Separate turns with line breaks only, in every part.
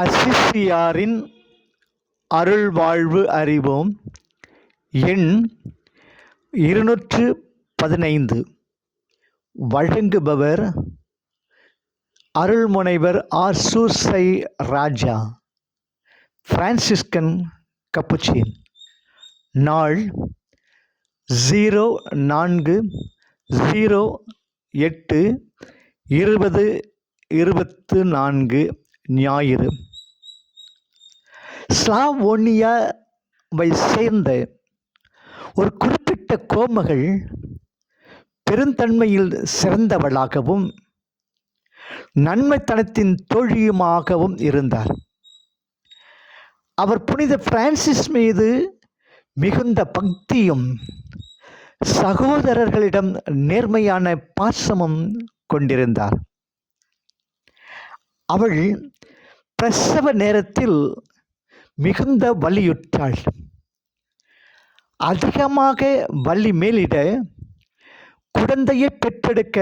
அசிசியாரின் அருள்வாழ்வு அறிவோம். எண் இருநூற்று பதினைந்து வழங்குபவர் அருள்முனைவர் R Soosai Raja. Franciscan Capuchin. நாள் ஜீரோ நான்கு ஜீரோ எட்டு இருபது இருபத்து நான்கு. ஞாயிறு. ஸ்லாவோனியாவை சேர்ந்த ஒரு குறிப்பிட்ட கோமகள் பெருந்தன்மையில் சிறந்தவளாகவும் நன்மைத்தனத்தின் தோழியுமாகவும் இருந்தார். அவர் புனித பிரான்சிஸ் மீது மிகுந்த பக்தியும் சகோதரர்களிடம் நேர்மையான பாசமும் கொண்டிருந்தார். அவள் பிரசவ நேரத்தில் மிகுந்த வலியுற்றாள். அதிகமாக வலி மேலிட குழந்தையை பெற்றெடுக்க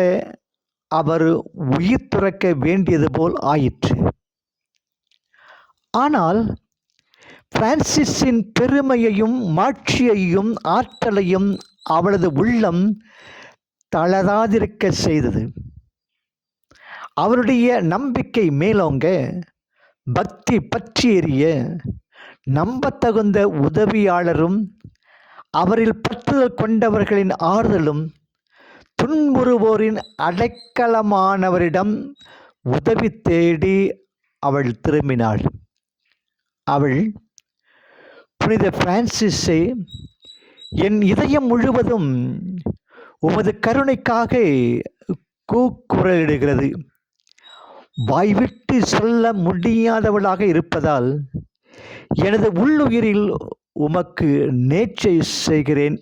அவர் உயிர் துறக்க வேண்டியது போல் ஆயிற்று. ஆனால் பிரான்சிஸின் பெருமையையும் மாட்சியையும் ஆற்றலையும் அவளது உள்ளம் தளராதிருக்க செய்தது. அவருடைய நம்பிக்கை மேலோங்க பக்தி பற்றி எறிய நம்பத்தகுந்த உதவியாளரும் அவரில் பற்றுதல் கொண்டவர்களின் ஆறுதலும் துன்புறுவோரின் அடைக்கலமானவரிடம் உதவி தேடி அவள் திரும்பினாள். அவள் புனித பிரான்சிஸை என் இதயம் முழுவதும் உமது கருணைக்காக கூக்குரலிடுகிறது. வாய்விட்டு சொல்ல முடியாதவளாக இருப்பதால் எனது உள்ளுயிரில் உமக்கு நேச்சை செய்கிறேன்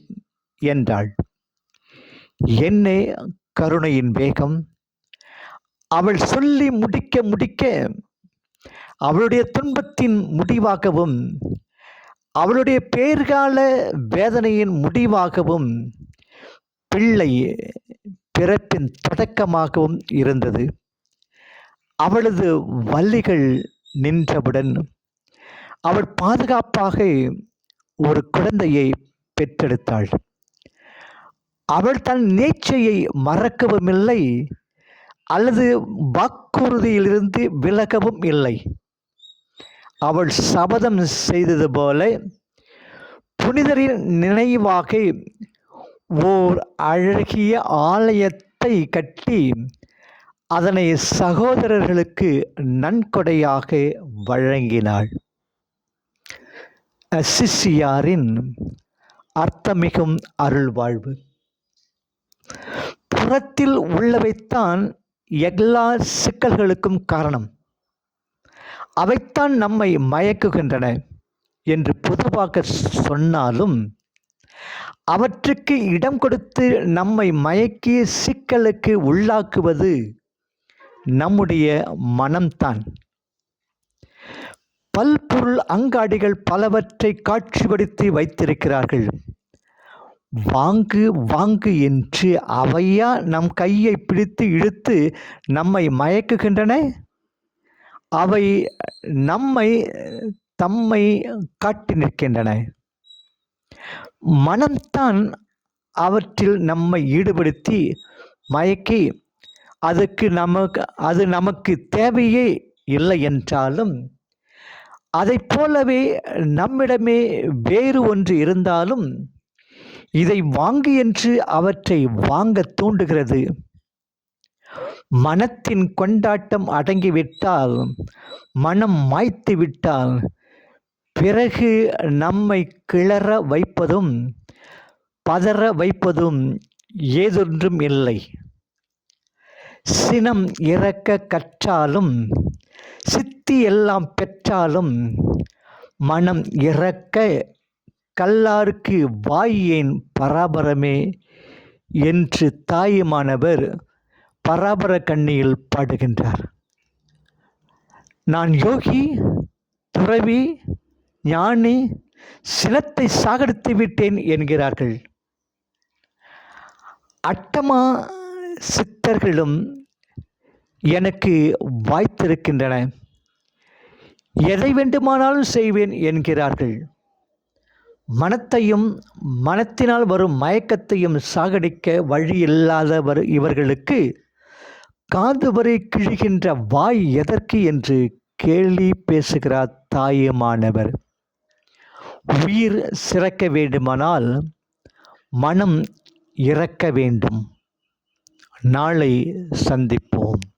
என்றாள். என்னே கருணையின் வேகம். அவள் சொல்லி முடிக்க முடிக்க அவளுடைய துன்பத்தின் முடிவாகவும் அவளுடைய பேர்கால வேதனையின் முடிவாகவும் பிள்ளை பிறப்பின் தொடக்கமாகவும் இருந்தது. அவளது வள்ளிகள் நின்றவுடன் அவள் பாதுகாப்பாக ஒரு குழந்தையை பெற்றெடுத்தாள். அவள் தன் நேச்சையை மறக்கவும் இல்லை அல்லது வாக்குறுதியிலிருந்து விலகவும் இல்லை. அவள் சபதம் செய்தது போல புனிதரின் நினைவாக ஓர் அழகிய ஆலயத்தை கட்டி அதனை சகோதரர்களுக்கு நன்கொடையாக வழங்கினாள். சிசியாரின் அர்த்தமிகும் அருள்வாழ்வு. புறத்தில் உள்ளவைத்தான் எல்லா சிக்கல்களுக்கும் காரணம். அவைத்தான் நம்மை மயக்குகின்றன என்று பொதுவாக சொன்னாலும் அவற்றுக்கு இடம் கொடுத்து நம்மை மயக்கிய சிக்கலுக்கு உள்ளாக்குவது நம்முடைய மனம்தான். பல்பொருள் அங்காடிகள் பலவற்றை காட்சிப்படுத்தி வைத்திருக்கிறார்கள். வாங்கு வாங்கு என்று அவையா நம் கையை பிடித்து இழுத்து நம்மை மயக்குகின்றன? அவை நம்மை தம்மை காட்டி நிற்கின்றன. மனம்தான் அவற்றில் நம்மை ஈடுபடுத்தி மயக்கி அதுக்கு நமக்கு அது நமக்கு தேவையே இல்லை என்றாலும் அதை போலவே நம்மிடமே வேறு ஒன்று இருந்தாலும் இதை வாங்கு என்று அவற்றை வாங்க தூண்டுகிறது. மனத்தின் கொண்டாட்டம் அடங்கிவிட்டால் மனம் மாய்த்து விட்டால் பிறகு நம்மை கிளற வைப்பதும் பதற வைப்பதும் ஏதொன்றும் இல்லை. சினம் இறக்க கற்றாலும் சித்தி எல்லாம் பெற்றாலும் மனம் இறக்க கல்லாருக்கு வாயேன் பராபரமே? என்று தாயுமானவர் பராபர கண்ணியில் பாடுகின்றார். நான் யோகி துறவி ஞானி சினத்தை சாகடித்து விட்டேன் என்கிறார்கள். அட்டமா சித்தர்களும் எனக்கு வாய்த்திருக்கின்றன. எதை வேண்டுமானாலும் செய்வேன் என்கிறார்கள். மனத்தையும் மனத்தினால் வரும் மயக்கத்தையும் சாகடிக்க வழி இல்லாதவர் இவர்களுக்கு காது வரை கிழிகின்ற வாய் எதற்கு என்று கேள்வி பேசுகிறார் தாயுமானவர். உயிர் சிறக்க வேண்டுமானால் மனம் இறக்க வேண்டும். நாளை சந்திப்போம்.